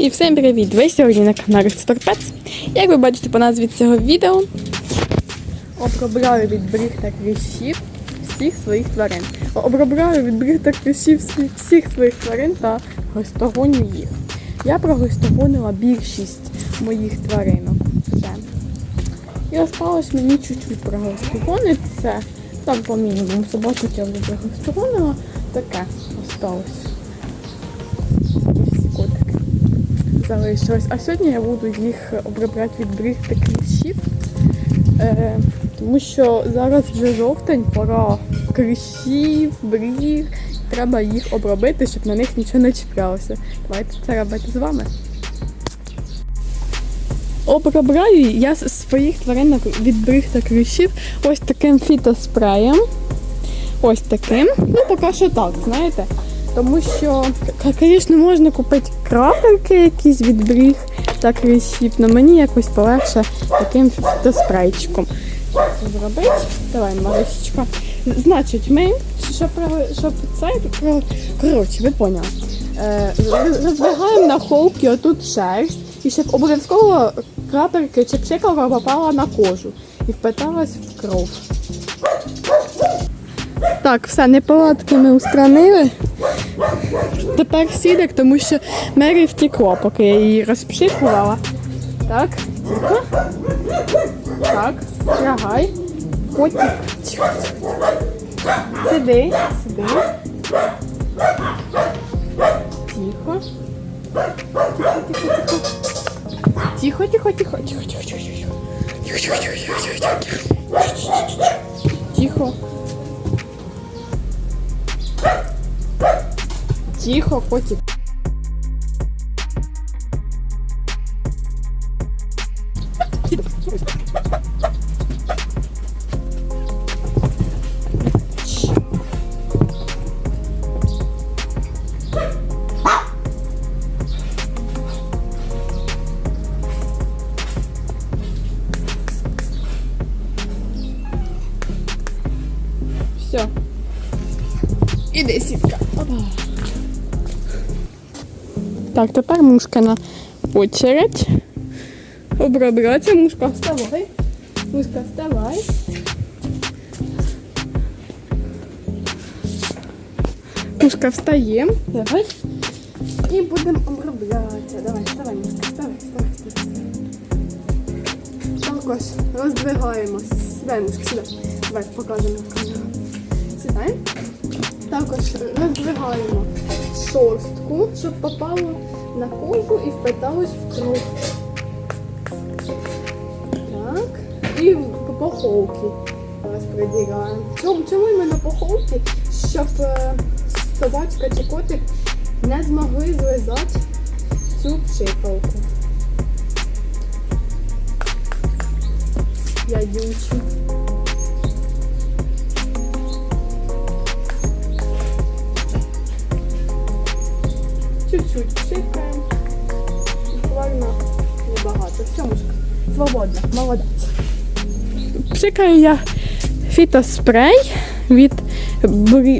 І всім привіт! Ви сьогодні на каналі Сторпец. Як ви бачите по назві цього відео, обробляю від бриг та кліщів всіх своїх тварин. Обробляю від бриг та кліщів всіх своїх тварин та гостогоню їх. Я прогостогонила більшість моїх тваринок. І осталось мені чуть-чуть прогостогонити це. Там по мінімуму собаку я вже прогостогонила. Таке осталось. Залишилось. А сьогодні я буду їх обробляти від бриг та кліщів. Е, тому що зараз вже жовтень, пора кліщів, бриг. Треба їх обробити, щоб на них нічого не чіплялося. Давайте це робити з вами. Обробляю я своїх тваринок від бриг та кліщів ось таким фітоспреєм. Ось таким. Ну, поки що так, знаєте. Тому що, звісно, можна купити крапельки якісь від бриг та кліщів, але мені якось полегше таким фітоспрейчиком. Це зробити. Давай, Марисечка. Значить, ми, щоб, щоб це, про- коротше, ви поняли. Е, роз- роздвигаємо на холки отут шерсть, і щоб обов'язково крапельки чи пшикалка попала на кожу і впиталась в кров. Так, все, неполадки ми устранили. Тепер сідок, тому що Мері втекла, поки я її розпшикувала. Так, тихо. Так, лягай. Котик. Тихо. Сиди, сиди. Тихо. Тихо, тихо, тихо, тихо, тихо, тихо, тихо. Тихо, тихо, тихо, тихо, тихо. Тихо. Тихо, Тихо, котик. Все. И десятка. Опа. Так, тепер мушка на очередь. Обробляться, мушка, вставай. Мушка, вставай. Мушка, встаємо. Давай. І будемо оброблятися. Давай, вставай, мушка, вставай, вставай, вставай. Також роздвигаємось. Сідай, мушка, сідай. Давай, покажемо камеру. Сідай. Також роздвигаємо шорстку, щоб попало на кожу і впиталось в кров. Так. І по поховки розподіляємо. Чому, чому іменно поховки? Щоб е, собачка чи котик не змогли злизати цю пшикалку. Ядючу. Чуть-чуть пшикаємо. Буквально небагато. Все, мушка. Свободно. Молодець. Пшикаю я фітоспрей від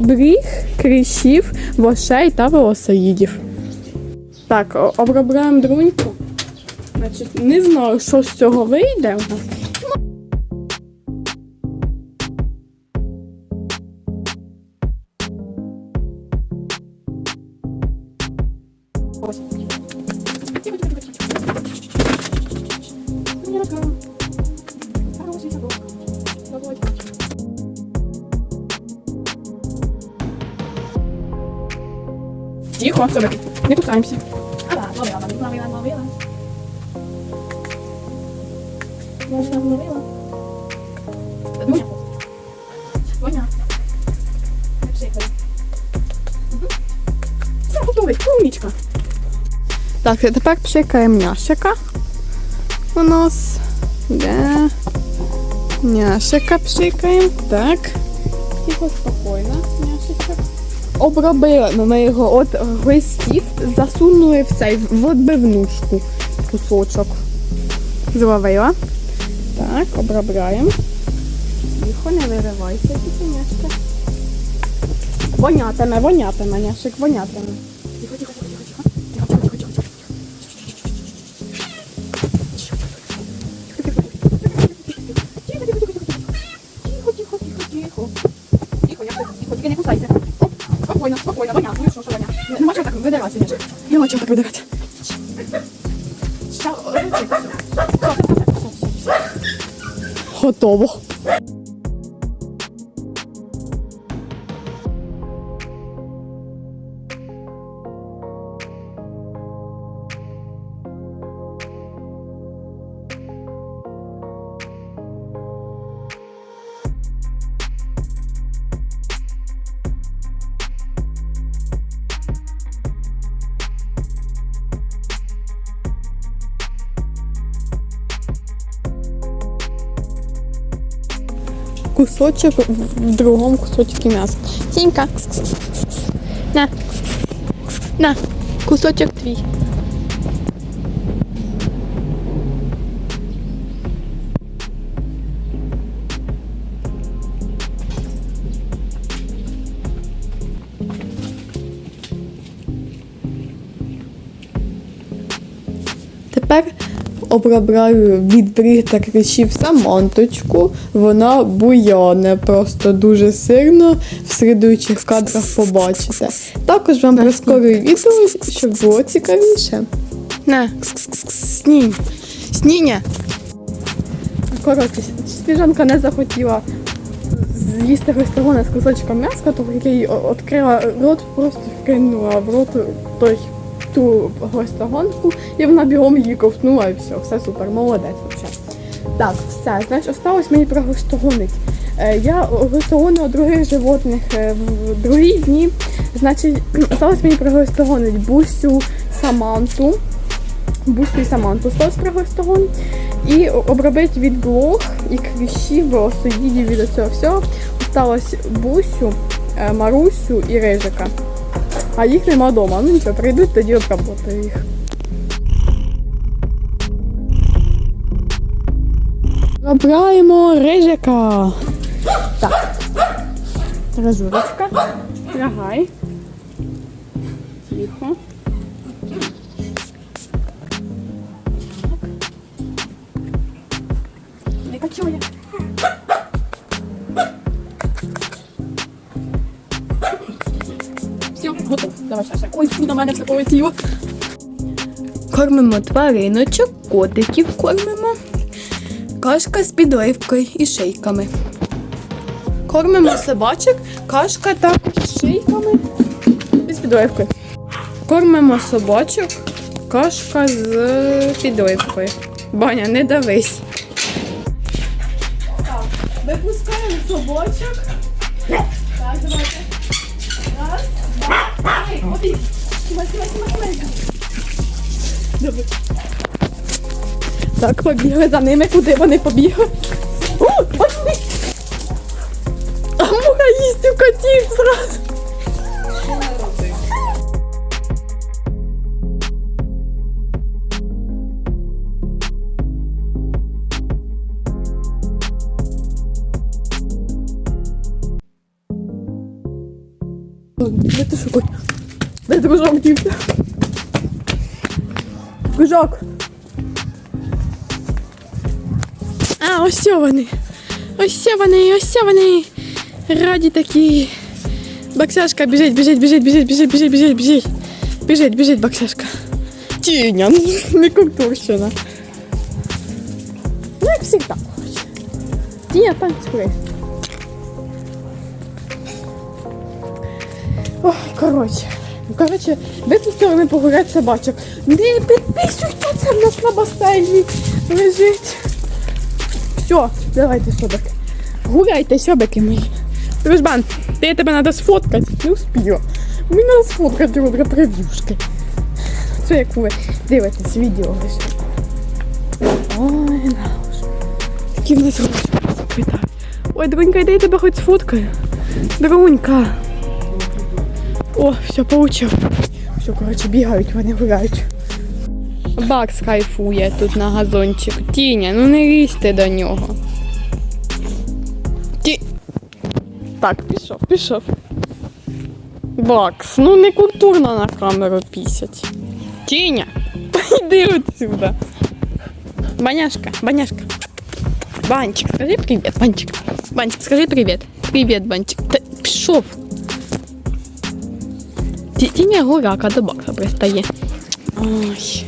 бріг, кришів, вошей та велосоїдів. Так, обробляємо друньку. Значить, не знаю, що з цього вийде. Cicho, sobie. Nie kłócajmy się. Dobra, dobra, dobra, mówiłam, mówiłam. Ja już tam mówiłam. Dunia. Dunia. Jak się Sam gotowy, umniczka. Так, тепер пшикаємо м'яшика. У нас. Де? М'яшика пшикаємо. Так. Тихо, спокійно. обробила на його от листів, засунули в цей в одбивнушку кусочок. Зловила. Так, обробляємо. Тихо, не виривайся, тітенячка. Вонятиме, вонятиме, няшик, вонятиме. Тихо, тихо. Ну, Нема чого так видирати, Міша. Нема чого так видирати. Готово. Кусочок в другому кусочку м'яса. Сінька. На. На. Кусочок твій. Тепер обробляю від бриг та кричів саманточку. Вона буяне просто дуже сильно в слідуючих кадрах побачите. Також вам прискорюю відео, щоб було цікавіше. На, снінь. Сніня. Коротше, Сніжанка не захотіла з'їсти гостогона з кусочком м'яска, тому як я їй о- відкрила рот, просто вкинула в рот той ту гостогонку, і вона бігом її ковтнула і все, все супер, молодець взагалі. Так, все, знаєш, осталось мені прогостогонить. Е, Я гостогонила других животних е, в другі дні. Значить, осталось мені прогостогонить Бусю, Саманту. Бусю і Саманту осталось прогостогонить. І обробити від блох і кліщів, волосоїдів від цього всього. Осталось Бусю, е, Марусю і Рижика. А їх нема вдома. Ну нічого, прийдуть, тоді обработаю їх. Обраємо рижика. Так. Разурочка. Лягай. Тихо. Не качує. Готово. Давай ще, ще. Ой, фу, на мене все полетіло. Кормимо твариночок, котиків кормимо. Кашка з підливкою і шейками. Кормимо собачок, кашка також з шейками і з підливкою. Кормимо собачок, кашка з підливкою. Баня, не давись. Випускаємо собачок. Так, давайте. Сімай, сімай, сімай. Добре. Так, побігли за ними, куди вони побігли. О! А муха їсть у котів зразу. Де ти шукай? Де дружок дівся? Дружок. А, ось сьо вони. Ось сьо вони, ось сьо вони. Раді такі. Баксашка біжить, біжить, біжить, біжить, біжить, біжить, біжить, біжить. Біжить, біжить, баксашка. Тіня, ну, не культурщина. Ну, як завжди. Тіня танцює. Ой, коротше. Коротше, випустили ми погуляти собачок. Не підписуйте, це в нас на басейні лежить. Все, давайте сьобики. Гуляйте, сьобики мої. Дружбан, ти тебе треба сфоткати. Не успію. Мені треба сфоткати для прев'юшки. Це як ви дивитесь відео лише. Ой, на уж. Такі в нас гроші. Ой, дронька, йди я тебе хоч сфоткаю. Дронька. О, все, получив. Все, коротше, бігають, вони гуляють. Бакс кайфує тут на газончик. Тіня, ну не лізьте до нього. Ті... Так, пішов, пішов. Бакс, ну не культурно на камеру пісять. Тіня, йди отсюда. Баняшка, баняшка. Банчик, скажи привіт, банчик. Банчик, скажи привіт. Привіт, банчик. Та пішов. Тіня гуляка до бакса пристає. Ай.